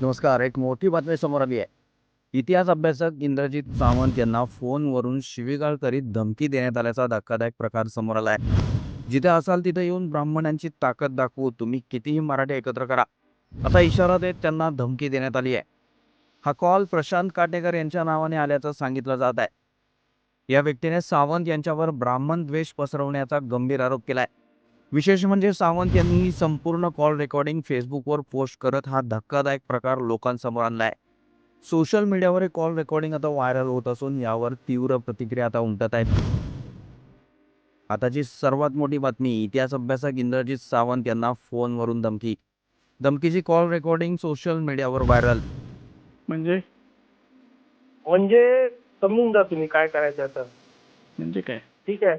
नमस्कार एक मोठी बातमी समोर आली आहे. इतिहास अभ्यासक इंद्रजित सावंत यांना फोनवरून शिवीगाळ करीत धमकी देण्यात आल्याचा धक्कादायक प्रकार समोर आला आहे. जिथे असाल तिथे येऊन ब्राह्मणांची ताकद दाखवू तुम्ही कितीही मराठी एकत्र करा. असा इशारा देत त्यांना धमकी देण्यात आली आहे. हा कॉल प्रशांत काटेकर यांच्या नावाने आल्याचं सांगितलं जात आहे. या व्यक्तीने सावंत यांच्यावर ब्राह्मण द्वेष पसरवण्याचा गंभीर आरोप केला आहे विशेष म्हणजे सावंत यांनी ही संपूर्ण कॉल रेकॉर्डिंग फेसबुकवर पोस्ट करत हा धक्कादायक प्रकार लोकांसमोर आणलाय. सोशल मीडियावर हे कॉल रेकॉर्डिंग आता व्हायरल होत असून यावर तीव्र प्रतिक्रिया आता उमटत आहेत. आताची सर्वात मोठी बातमी इतिहास अभ्यासक इंद्रजित सावंत यांना फोनवरून धमकी. धमकीची कॉल रेकॉर्डिंग सोशल मीडियावर व्हायरल म्हणजे? म्हणजे समजून जा तुम्ही काय करायचं आता. म्हणजे काय? ठीक आहे.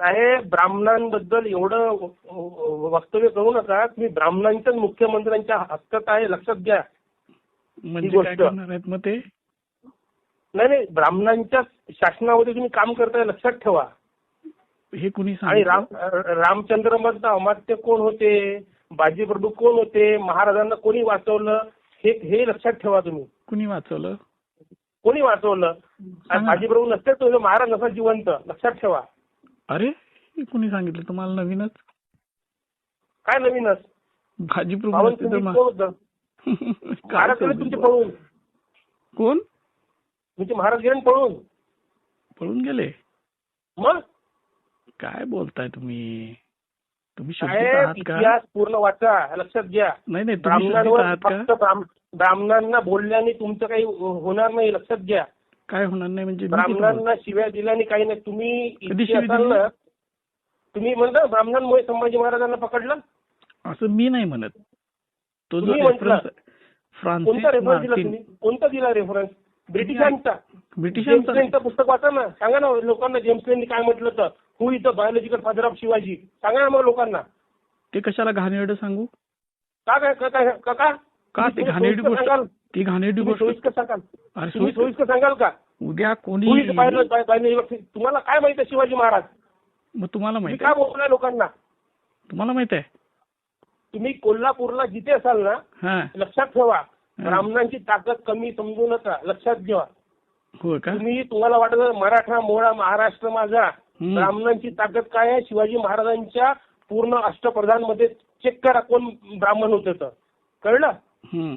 साहेब ब्राह्मणांबद्दल एवढं वक्तव्य करू नका. तुम्ही ब्राह्मणांच्याच मुख्यमंत्र्यांच्या हक्कात आहे लक्षात घ्या. म्हणजे गोष्ट. मग ते? नाही नाही ब्राह्मणांच्या शासनामध्ये तुम्ही काम करताय लक्षात ठेवा. हे कुणी आणि राम रामचंद्र मधलं अमात्य कोण होते? बाजीप्रभू कोण होते? महाराजांना कोणी वाचवलं? हे हे लक्षात ठेवा तुम्ही. कुणी वाचवलं? कोणी वाचवलं. बाजीप्रभू नसते तो महाराज नसा जिवंत. लक्षात ठेवा. अरे हे कुणी सांगितलं? तुम्हाला नवीनच? काय नवीनच? भाजी पळून. कोण? तुमचे महाराज गेले पळून. पळून गेले? मग? काय बोलताय तुम्ही? तुम्ही इतिहास पूर्ण वाचा लक्षात घ्या. नाही नाही ब्राह्मणांवर फक्त ब्राह्म- ब्राह्मणांना बोलल्याने तुमचं काही होणार नाही लक्षात घ्या. काय होणार नाही म्हणजे? ब्राह्मणांना शिव्या दिल्याने काही नाही. तुम्ही तुम्ही म्हणता ब्राह्मणांमुळे संभाजी महाराजांना पकडलं? असं मी नाही म्हणत. तो जो. रेफरन्स कोणता रेफरन्स दिला तुम्ही? कोणता दिला रेफरन्स ब्रिटिशांचा. ब्रिटिशांचा पुस्तक वाचा ना. सांगा ना लोकांना जेम्स लेननी काय म्हटलं तर हु इथं बायोलॉजिकल फादर ऑफ शिवाजी? सांगा ना मग लोकांना. ते कशाला घाणेरडं सांगू? का काय का काय का का ते घाणेरडी गोष्ट सांगाल? ती घाणेरडी गोष्ट सोयीस्कर सांगाल. अरे तुम्ही सोयीस्कर- सोयीस्कर सांगाल का? उद्या कोणी तुम्हाला काय माहिती आहे शिवाजी महाराज? मग तुम्हाला तुम्ही माहीत काय आहे. बोलताय लोकांना? तुम्हाला माहीत आहे. तुम्ही कोल्हापूरला जिथे असाल ना हा. लक्षात ठेवा. ब्राह्मणांची ताकद कमी समजू नका. लक्षात घ्या. हो का? तुम्ही तुम्हाला वाटत मराठा मोळा महाराष्ट्र माझा. हम्म. ब्राह्मणांची ताकद काय आहे? शिवाजी महाराजांच्या पूर्ण अष्टप्रधानमध्ये चेक करा कोण ब्राह्मण होते तर. कळलं? हम्म.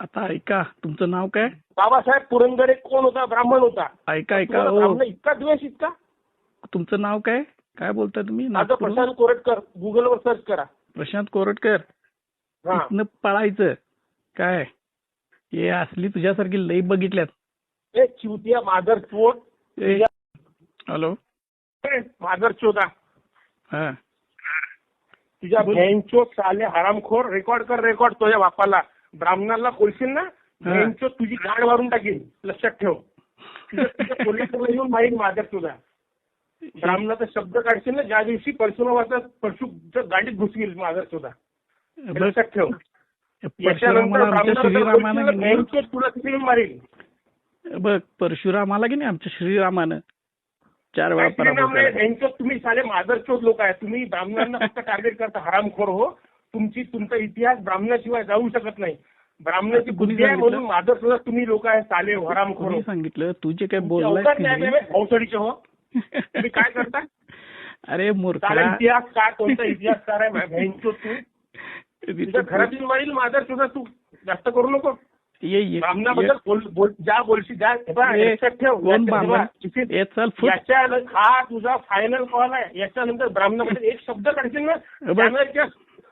आता ऐका तुमचं नाव काय? बाबासाहेब पुरंदरे कोण होता? ब्राह्मण होता. ऐका ऐका तुम्हाला हो. ब्राह्मण इतका द्वेष इतका? तुमचं नाव काय? काय बोलताय तुम्ही? माझं नागपूरहून? प्रशांत कोरटकर. गुगलवर सर्च करा. प्रशांत कोरटकर? हा. इथनं पळायचं. काय? हे असली तुझ्यासारखी लई बघितल्यात. ए चिवतिया मादर चोट ए, हॅलो. मादर चोदा. हा. तुझ्या. भ्यांचो साले हरामखोर. रेकॉर्ड कर रेकॉर्ड तुझ्या बापाला. ब्राह्मणाला बोलशील ना तुझी गाड मारून टाकीन. लक्षात ठेव. कोल्हापूरला येऊन माहीत मादर तुझा ब्राह्मणाचा शब्द काढशील ना ज्या दिवशी परशुरामाचा परशु गाडीत घुसतील मादर तुझा लक्षात ठेव. तुला तिथे मारील बघ परशुरामाला की नाही? आमच्या श्रीरामानं. चार वेळा तुम्ही साले मादरचोद लोक आहे. तुम्ही ब्राह्मणांना फक्त टार्गेट करता. हरामखोर हो. तुमची तुमचा इतिहास ब्राह्मणाशिवाय जाऊ शकत नाही. ब्राह्मणाची बुद्धी आहे? म्हणून मादरचोद तुम्ही लोक आहे साले हरामखोर कोणी सांगितलं तू जे काय तुमची बोललाय अवकाश नाही. बे, भोसडीचे हो? तुम्ही काय करता? अरे इतिहास काय कोणता इतिहासकार आहे? घरातील माईल मादर सुद्धा तू. जास्त करू नको. ये ये ब्राह्मणाबद्दल ज्या बोलशी हे तुझा फायनल कॉल आहे. याच्यानंतर ब्राह्मणाबद्दल एक शब्द काढशील ना?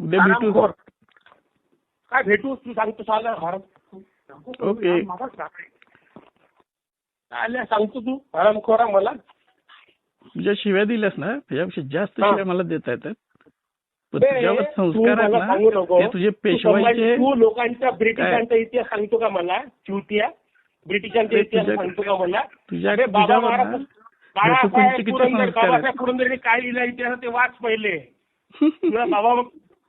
उद्या भेटू. काय भेटू? तू सांगतो साला भारत. ओके. आल्या सांगतो तू हरामखोरा मला. तुझ्या शिव्या दिल्यास ना त्याच्यापेक्षा जास्त. शिव्या मला देता येतात. संस्कार आहेत. ना तुझे पेशवाईचे तू लोकांच्या ब्रिटिशांचा इतिहास सांगतो का मला? चिवतिया ब्रिटिशांचा इतिहास सांगतो का मला? तुझ्या अरे बाबा महाराज बाळासाहेब पुरंदर. बाबासाहेब पुरंदरेने काय लिहिलं इतिहास ते वाच पहिले. तुला बाबा